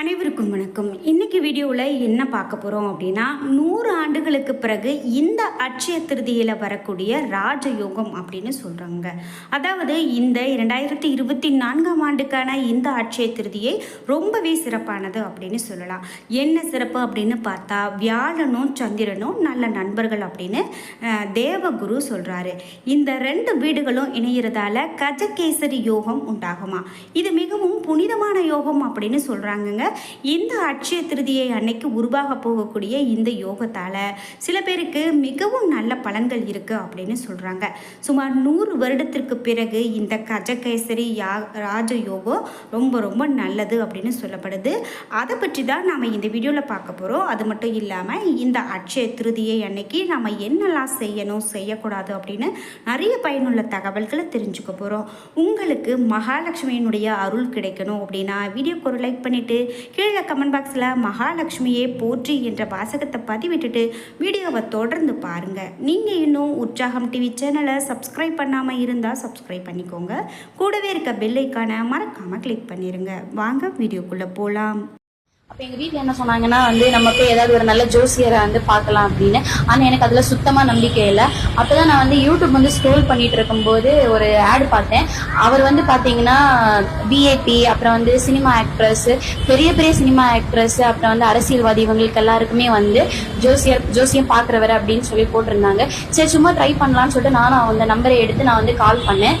அனைவருக்கும் வணக்கம். இன்னைக்கு வீடியோவில் என்ன பார்க்க போகிறோம் அப்படின்னா நூறு ஆண்டுகளுக்கு பிறகு இந்த அட்சய திருதியில் வரக்கூடிய ராஜயோகம் அப்படின்னு சொல்கிறாங்க அதாவது இந்த இரண்டாயிரத்தி இருபத்தி நான்காம் ஆண்டுக்கான இந்த அட்சய திருதியை ரொம்பவே சிறப்பானது அப்படின்னு சொல்லலாம். என்ன சிறப்பு அப்படின்னு பார்த்தா வியாழனும் சந்திரனும் நல்ல நண்பர்கள் அப்படின்னு தேவகுரு சொல்கிறாரு இந்த ரெண்டு வீடுகளும் இணையிறதால கஜகேசரி யோகம் உண்டாகுமா? இது மிகவும் புனிதமான யோகம் அப்படின்னு சொல்கிறாங்கங்க இந்த அட்சய திருதியை அன்னைக்கு உருவாக போகக்கூடிய இந்த யோகத்தால் சில பேருக்கு மிகவும் நல்ல பலன்கள் இருக்குது அப்படின்னு சொல்கிறாங்க சுமார் நூறு வருடத்திற்கு பிறகு இந்த கஜகேசரி யா ராஜ யோகம் ரொம்ப ரொம்ப நல்லது அப்படின்னு சொல்லப்படுது. அதை பற்றி தான் நாம் இந்த வீடியோவில் பார்க்க போகிறோம் அது மட்டும் இல்லாமல் இந்த அட்சய திருதியை அன்னைக்கு நம்ம என்னெல்லாம் செய்யணும் செய்யக்கூடாது அப்படின்னு நிறைய பயனுள்ள தகவல்களை தெரிஞ்சுக்க போகிறோம் உங்களுக்கு மகாலட்சுமியினுடைய அருள் கிடைக்கணும் அப்படின்னா வீடியோக்கு ஒரு லைக் பண்ணிவிட்டு கீழே கமெண்ட் பாக்ஸில் மகாலட்சுமியே போற்றி என்ற வாசகத்தை பதிவிட்டுட்டு வீடியோவை தொடர்ந்து பாருங்கள் நீங்கள் இன்னும் உற்சாகம் டிவி சேனலை சப்ஸ்கிரைப் பண்ணாமல் இருந்தால் சப்ஸ்கிரைப் பண்ணிக்கோங்க. கூடவே இருக்க பெல்லைக்கான மறக்காமல் கிளிக் பண்ணிடுங்க வாங்க வீடியோக்குள்ளே போகலாம் அப்ப எங்க வீட்ல என்ன சொன்னாங்கன்னா வந்து நம்ம போய் ஏதாவது ஒரு நல்ல ஜோசியரை வந்து பார்க்கலாம் அப்படின்னு. ஆனா எனக்கு அதுல சுத்தமா நம்பிக்கை இல்லை. அப்பதான் நான் வந்து யூடியூப் வந்து ஸ்க்ரோல் பண்ணிட்டு இருக்கும்போது ஒரு ஆட் பார்த்தேன். அவர் வந்து பாத்தீங்கன்னா பிஏபி அப்புறம் வந்து சினிமா ஆக்ட்ரஸ் பெரிய பெரிய சினிமா ஆக்ட்ரஸ் அப்புறம் வந்து அரசியல்வாதி இவங்களுக்கு எல்லாருக்குமே வந்து ஜோசியர் ஜோசியம் பாக்குறவர் அப்படின்னு சொல்லி போட்டிருந்தாங்க. சரி சும்மா ட்ரை பண்ணலாம்னு சொல்லிட்டு நானும் அந்த நம்பரை எடுத்து நான் வந்து கால் பண்ணேன்.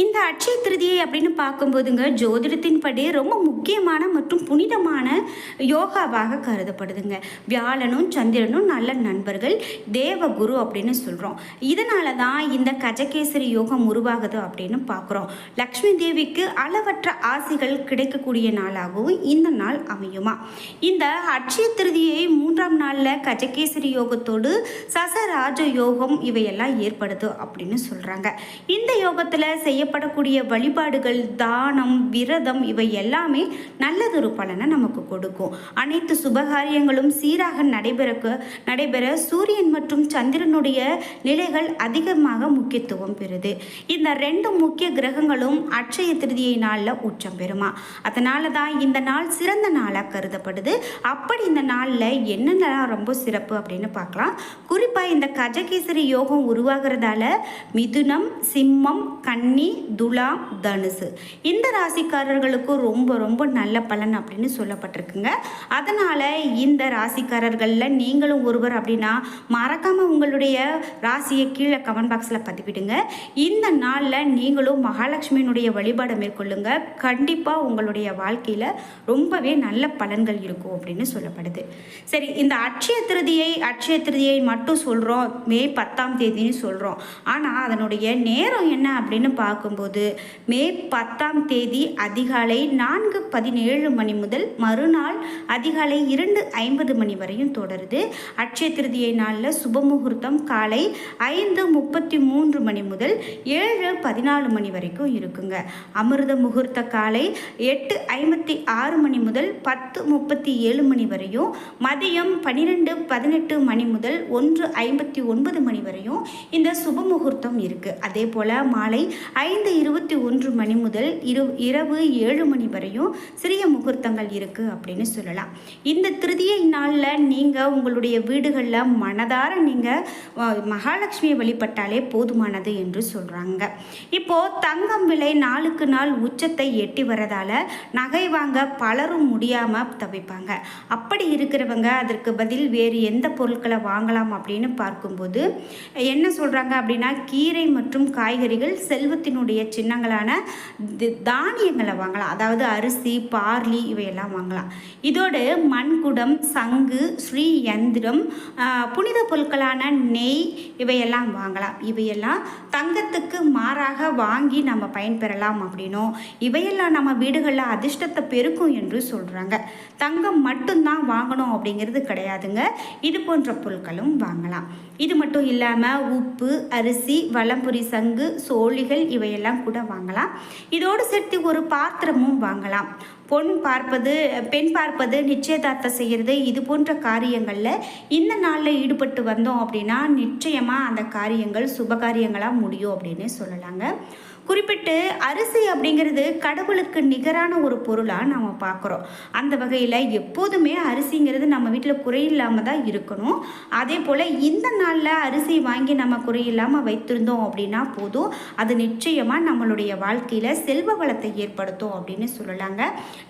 இந்த அட்சய திருதியை அப்படின்னு பார்க்கும்போதுங்க ஜோதிடத்தின்படி ரொம்ப முக்கியமான மற்றும் புனிதமான யோகாவாக கருதப்படுதுங்க. வியாழனும் சந்திரனும் நல்ல நண்பர்கள் தேவகுரு அப்படின்னு சொல்கிறோம் இதனால தான் இந்த கஜகேசரி யோகம் உருவாகுது அப்படின்னு பார்க்குறோம். லக்ஷ்மி தேவிக்கு அளவற்ற ஆசைகள் கிடைக்கக்கூடிய நாளாகவும் இந்த நாள் அமையுமா? இந்த அட்சய திருதியை மூன்றாம் நாளில் கஜகேசரி யோகத்தோடு சசராஜ யோகம் இவையெல்லாம் ஏற்படுது அப்படின்னு சொல்கிறாங்க இந்த யோகத்தில் செய்ய செய்யப்படக்கூடிய வழிபாடுகள் தானம் விரதம் இவை எல்லாமே நல்லதொரு பலனை நமக்கு கொடுக்கும். அனைத்து சுபகாரியங்களும் சீராக நடைபெறக்கு நடைபெற சூரியன் மற்றும் சந்திரனுடைய நிலைகள் அதிகமாக முக்கியத்துவம் பெறுது. இந்த ரெண்டு முக்கிய கிரகங்களும் அட்சய திருதியை நாளில் உச்சம் பெறுமா. அதனால தான் இந்த நாள் சிறந்த நாளாக கருதப்படுது. அப்படி இந்த நாளில் என்னென்னலாம் ரொம்ப சிறப்பு அப்படின்னு பார்க்கலாம். குறிப்பாக இந்த கஜகேசரி யோகம் உருவாகிறதால மிதுனம் சிம்மம் கன்னி துலாம் தனுசு. இந்த ராசிக்காரர்களுக்கு ரொம்ப ரொம்ப நல்ல பலன் அப்படின்னு சொல்லப்பட்டிருக்குங்க. அதனால் இந்த ராசிக்காரர்களில் நீங்களும் ஒருவர் அப்படின்னா மறக்காமல் உங்களுடைய ராசியை கீழே கமெண்ட் பாக்ஸில் பதிவிடுங்க. இந்த நாளில் நீங்களும் மகாலட்சுமியினுடைய வழிபாடை மேற்கொள்ளுங்க. கண்டிப்பாக உங்களுடைய வாழ்க்கையில் ரொம்பவே நல்ல பலன்கள் இருக்கும் அப்படின்னு சொல்லப்படுது. சரி இந்த அட்சய திருதியை அட்சய திருதியை மட்டும் சொல்கிறோம் மே பத்தாம் தேதின்னு சொல்கிறோம் ஆனால் அதனுடைய நேரம் என்ன அப்படின்னு பார்க்கும்போது மே பத்தாம் தேதி அதிகாலை நான்கு பதினேழு மணி முதல் மறுநாள் அதிகாலை இரண்டு ஐம்பது மணி வரையும் தொடருது. அட்சய திருதியை நாளில் சுபமுகூர்த்தம் காலை ஐந்து முப்பத்தி மூன்று மணி முதல் ஏழு பதினாலு மணி வரைக்கும் இருக்குங்க. அமிர்த முகூர்த்த காலை எட்டு ஐம்பத்தி ஆறு மணி முதல் பத்து முப்பத்தி ஏழு மணி வரையும் மதியம் பன்னிரெண்டு பதினெட்டு மணி முதல் ஒன்று ஐம்பத்தி ஒன்பது மணி வரையும் இந்த சுப முகூர்த்தம் இருக்குது அதே போல் மாலை ஐந்து இருபத்தி ஒன்று மணி முதல் இரு இரவு ஏழு மணி வரையும் சிறிய முகூர்த்தங்கள் இருக்குது அப்படின்னு சொல்லலாம். இந்த திருதியை நாளில் நீங்கள் உங்களுடைய வீடுகளில் மனதார நீங்கள் மகாலட்சுமியை வழிபட்டாலே போதுமானது என்று சொல்கிறாங்க இப்போது தங்கம் விலை நாளுக்கு நாள் உச்சத்தை எட்டி வரதால் நகை வாங்க பலரும் முடியாமல் தவிப்பாங்க. அப்படி இருக்கிறவங்க அதற்கு பதில் வேறு எந்த பொருட்களை வாங்கலாம் அப்படின்னு பார்க்கும்போது என்ன சொல்கிறாங்க அப்படின்னா கீரை மற்றும் காய்கறிகள் செல்வத்தினுடைய தெய்வத்தினுடைய சின்னங்களான தி- தானியங்களை வாங்கலாம். அதாவது அரிசி பார்லி இவையெல்லாம் வாங்கலாம். இதோடு மண்குடம் சங்கு ஸ்ரீ யந்திரம் புனித பொருட்களான நெய் இவையெல்லாம் வாங்கலாம். இவையெல்லாம் தங்கத்துக்கு மாறாக வாங்கி நம்ம பயன்பெறலாம் அப்படின்னும். இவையெல்லாம் நம்ம வீடுகளில் அதிர்ஷ்டத்தை பெருக்கும் என்று சொல்கிறாங்க தங்கம் மட்டும்தான் வாங்கணும் அப்படிங்கிறது கிடையாதுங்க. இது போன்ற பொருட்களும் வாங்கலாம். இது மட்டும் இல்லாமல் உப்பு அரிசி வளம்புரி சங்கு சோழிகள் இவை இவையெல்லாம் கூட வாங்கலாம். இதோடு சேர்த்து ஒரு பாத்திரமும் வாங்கலாம். பொன் பார்ப்பது பெண் பார்ப்பது நிச்சயதார்த்தம் செய்கிறது இது போன்ற காரியங்களில் இந்த நாளில் ஈடுபட்டு வந்தோம் அப்படின்னா நிச்சயமாக அந்த காரியங்கள் சுபகாரியங்களாக முடியும் அப்படின்னு சொல்லலாங்க. குறிப்பிட்டு அரிசி அப்படிங்கிறது கடவுளுக்கு நிகரான ஒரு பொருளாக நம்ம பார்க்குறோம். அந்த வகையில் எப்போதுமே அரிசிங்கிறது நம்ம வீட்டில் குறையில்லாமல் தான் இருக்கணும். அதே போல் இந்த நாளில் அரிசி வாங்கி நம்ம குறையில்லாமல் வைத்திருந்தோம் அப்படின்னா போதும். அது நிச்சயமாக நம்மளுடைய வாழ்க்கையில் செல்வ வளத்தை ஏற்படுத்தும் அப்படின்னு சொல்லலாங்க.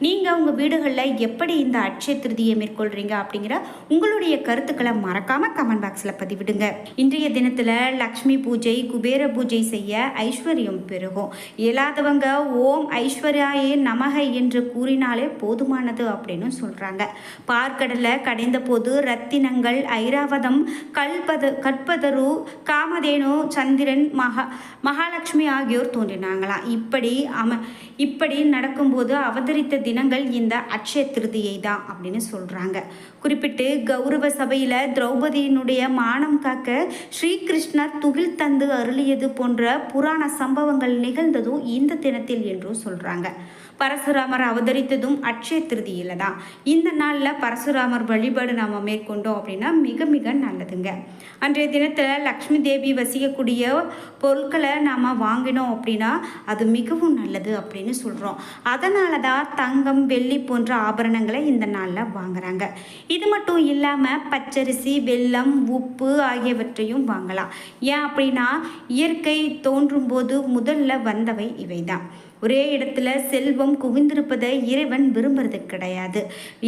நீங்கள் உங்கள் வீடுகளில் எப்படி இந்த அட்சய திருதியை மேற்கொள்கிறீங்க அப்படிங்கிற உங்களுடைய கருத்துக்களை மறக்காமல் கமெண்ட் பாக்ஸில் பதிவிடுங்க. இன்றைய தினத்தில் லக்ஷ்மி பூஜை குபேர பூஜை செய்ய ஐஸ்வர்யம் பெருகும். இயலாதவங்க ஓம் ஐஸ்வர்யாயே நமக என்று கூறினாலே போதுமானது அப்படின்னு சொல்கிறாங்க பார்க்கடலை கடைந்த போது ரத்தினங்கள் ஐராவதம் கல்பத கற்பதரு காமதேனு சந்திரன் மகா மகாலட்சுமி ஆகியோர் தோன்றினாங்களாம். இப்படி அம இப்படி நடக்கும்போது அவதரித்த தினங்கள் இந்த அட்சய திருதியை தான் அப்படின்னு சொல்கிறாங்க குறிப்பிட்டு கௌரவ சபையில் திரௌபதியினுடைய மானம் காக்க ஸ்ரீகிருஷ்ணர் துகில் தந்து அருளியது போன்ற புராண சம்பவங்கள் நிகழ்ந்ததும் இந்த தினத்தில் என்றும் சொல்கிறாங்க பரசுராமர் அவதரித்ததும் அட்சய திருதியில் தான் இந்த நாளில் பரசுராமர் வழிபாடு நாம் மேற்கொண்டோம் அப்படின்னா மிக மிக நல்லதுங்க. அன்றைய தினத்தில் லக்ஷ்மி தேவி வசிக்கக்கூடிய பொருட்களை நாம் வாங்கினோம் அப்படின்னா அது மிகவும் நல்லது அப்படின்னு சொல்கிறோம் அதனால தான் தங்கம் வெள்ளி போன்ற ஆபரணங்களை இந்த நாளில் வாங்குறாங்க. இது மட்டும் இல்லாமல் பச்சரிசி வெல்லம் உப்பு ஆகியவற்றையும் வாங்கலாம். ஏன் அப்படின்னா இயற்கை தோன்றும் போது முதல்ல வந்தவை இவை தான் ஒரே இடத்துல செல்வம் குவிந்திருப்பதை இறைவன் விரும்புறது கிடையாது.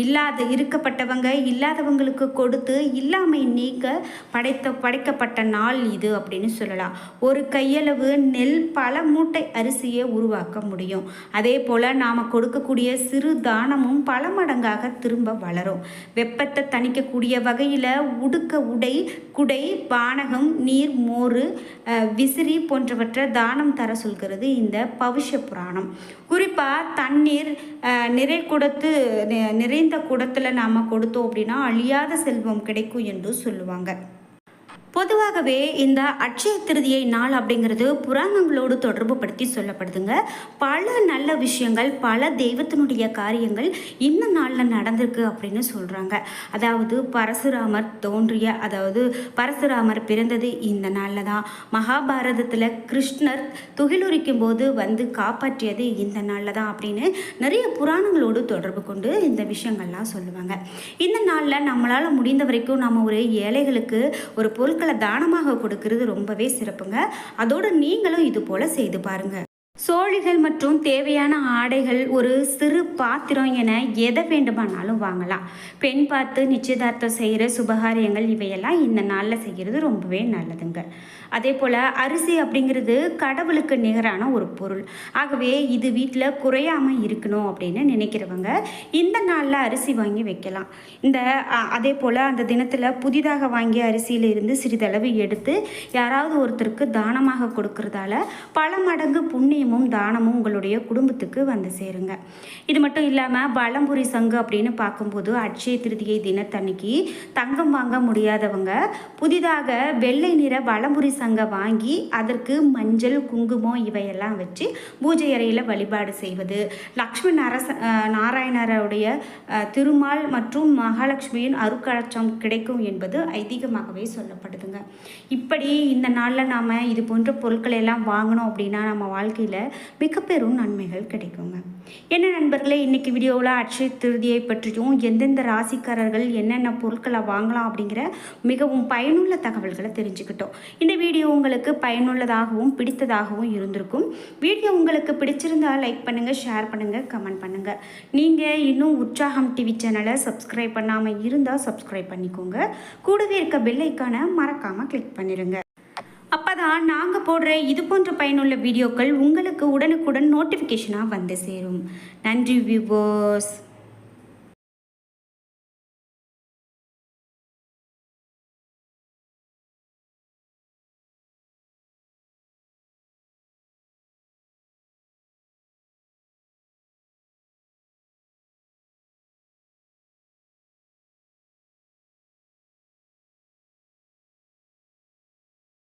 இல்லாத இருக்கப்பட்டவங்க இல்லாதவங்களுக்கு கொடுத்து இல்லாமை நீக்க படைத்த படைக்கப்பட்ட நாள் இது அப்படின்னு சொல்லலாம். ஒரு கையளவு நெல் பல மூட்டை அரிசியை உருவாக்க முடியும். அதே போல் நாம் கொடுக்கக்கூடிய சிறு தானமும் பல மடங்காக திரும்ப வளரும். வெப்பத்தை தணிக்கக்கூடிய வகையில் உடுக்க உடை குடை பானகம் நீர் மோர் விசிறி போன்றவற்றை தானம் தர சொல்கிறது இந்த பவிஷ புராணம். குறிப்பாக தண்ணீர் நிறை குடத்து நிறைந்த குடத்தில் நாம் கொடுத்தோம் அப்படின்னா அழியாத செல்வம் கிடைக்கும் என்று சொல்லுவாங்க. பொதுவாகவே இந்த அட்சய திருதியை நாள் அப்படிங்கிறது புராணங்களோடு தொடர்பு படுத்தி சொல்லப்படுதுங்க. பல நல்ல விஷயங்கள் பல தெய்வத்தினுடைய காரியங்கள் இந்த நாளில் நடந்திருக்கு அப்படின்னு சொல்கிறாங்க அதாவது பரசுராமர் தோன்றிய அதாவது பரசுராமர் பிறந்தது இந்த நாளில் தான். மகாபாரதத்தில் கிருஷ்ணர் துகிலுரிக்கும் போது வந்து காப்பாற்றியது இந்த நாளில் தான் அப்படின்னு நிறைய புராணங்களோடு தொடர்பு கொண்டு இந்த விஷயங்கள்லாம் சொல்லுவாங்க. இந்த நாளில் நம்மளால் முடிந்த வரைக்கும் நம்ம ஒரு ஏழைகளுக்கு ஒரு பொருட்கள் தானமாக கொடுக்கறது ரொம்பவே சிறப்புங்க. அதோடு நீங்களும் இது போல செய்து பாருங்க. சோழிகள் மற்றும் தேவையான ஆடைகள் ஒரு சிறு பாத்திரம் என எதை வேண்டுமானாலும் வாங்கலாம். பெண் பார்த்து நிச்சயதார்த்தம் செய்கிற சுபகாரியங்கள் இவையெல்லாம் இந்த நாளில் செய்கிறது ரொம்பவே நல்லதுங்க. அதே போல் அரிசி அப்படிங்கிறது கடவுளுக்கு நிகரான ஒரு பொருள். ஆகவே இது வீட்டில் குறையாமல் இருக்கணும் அப்படின்னு நினைக்கிறவங்க இந்த நாளில் அரிசி வாங்கி வைக்கலாம். இந்த அதே போல் அந்த தினத்தில் புதிதாக வாங்கிய அரிசியிலிருந்து சிறிதளவு எடுத்து யாராவது ஒருத்தருக்கு தானமாக கொடுக்கறதால பல மடங்கு புண்ணியம் புண்ணியமும் தானமும் உங்களுடைய குடும்பத்துக்கு வந்து சேருங்க. இது மட்டும் இல்லாமல் பலம்புரி சங்கு அப்படின்னு பார்க்கும்போது அட்சய திருதியை தினத்தன்னைக்கு தங்கம் வாங்க முடியாதவங்க புதிதாக வெள்ளை நிற பழம்புரி சங்கை வாங்கி அதற்கு மஞ்சள் குங்குமம் இவையெல்லாம் வச்சு பூஜை அறையில் வழிபாடு செய்வது. லக்ஷ்மி நரச நாராயணருடைய திருமால் மற்றும் மகாலட்சுமியின் அருக்கலட்சம் கிடைக்கும் என்பது ஐதீகமாகவே சொல்லப்படுதுங்க. இப்படி இந்த நாளில் நாம் இது போன்ற பொருட்களை எல்லாம் வாங்கினோம் அப்படின்னா நம்ம வாழ்க்கையில் மிக மிகப்பெரும் நன்மைகள் கிடைக்குங்க. என்ன நண்பர்களே இன்றைக்கி வீடியோவில் அட்சய திருதியை பற்றியும் எந்தெந்த ராசிக்காரர்கள் என்னென்ன பொருட்களை வாங்கலாம் அப்படிங்கிற மிகவும் பயனுள்ள தகவல்களை தெரிஞ்சுக்கிட்டோம். இந்த வீடியோ உங்களுக்கு பயனுள்ளதாகவும் பிடித்ததாகவும் இருந்திருக்கும். வீடியோ உங்களுக்கு பிடிச்சிருந்தா லைக் பண்ணுங்கள் ஷேர் பண்ணுங்கள் கமெண்ட் பண்ணுங்கள் நீங்கள் இன்னும் உற்சாகம் டிவி சேனலை சப்ஸ்கிரைப் பண்ணாமல் இருந்தால் சப்ஸ்கிரைப் பண்ணிக்கோங்க. கூடவே இருக்க பெல்லைக்கான மறக்காமல் கிளிக் பண்ணிடுங்க அப்போதான் நாங்கள் போடுற இது போன்ற பயனுள்ள வீடியோக்கள் உங்களுக்கு உடனுக்குடன் நோட்டிஃபிகேஷனாக வந்து சேரும். நன்றி வியூவர்ஸ்